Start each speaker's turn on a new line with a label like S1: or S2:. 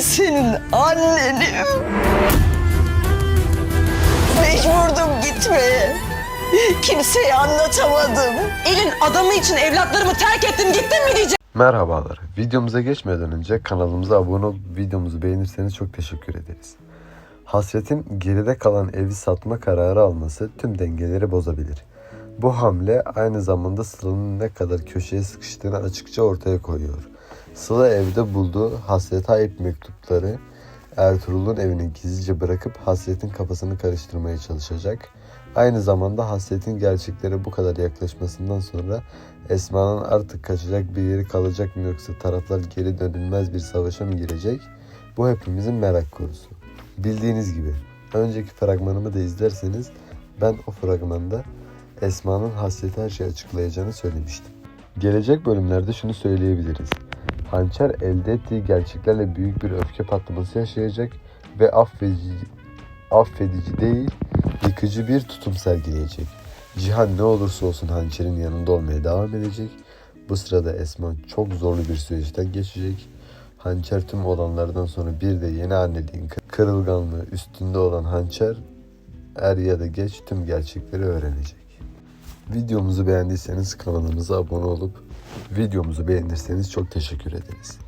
S1: senin annenim. Mecburdum gitmeye. Kimseye anlatamadım.
S2: Elin adamı için evlatlarımı terk ettim gittin mi diyeceğim.
S3: Merhabalar. Videomuza geçmeden önce kanalımıza abone olup videomuzu beğenirseniz çok teşekkür ederiz. Hasret'in geride kalan evi satma kararı alması tüm dengeleri bozabilir. Bu hamle aynı zamanda Sıla'nın ne kadar köşeye sıkıştığını açıkça ortaya koyuyor. Sıla evde bulduğu Hasret'e ait mektupları Ertuğrul'un evine gizlice bırakıp Hasret'in kafasını karıştırmaya çalışacak. Aynı zamanda Hasret'in gerçeklere bu kadar yaklaşmasından sonra Esma'nın artık kaçacak bir yeri kalacak mı yoksa taraflar geri dönülmez bir savaşa mı girecek? Bu hepimizin merak konusu. Bildiğiniz gibi önceki fragmanımı da izlerseniz ben o fragmanda Esma'nın hasreti her şeyi açıklayacağını söylemiştim. Gelecek bölümlerde şunu söyleyebiliriz. Hançer elde ettiği gerçeklerle büyük bir öfke patlaması yaşayacak ve affedici, affedici değil, yıkıcı bir tutum sergileyecek. Cihan ne olursa olsun Hançer'in yanında olmaya devam edecek. Bu sırada Esma çok zorlu bir süreçten geçecek. Hançer tüm olanlardan sonra bir de yeni anneliğin kı- kırılganlığı üstünde olan Hançer er ya da geç tüm gerçekleri öğrenecek. Videomuzu beğendiyseniz kanalımıza abone olup videomuzu beğenirseniz çok teşekkür ederiz.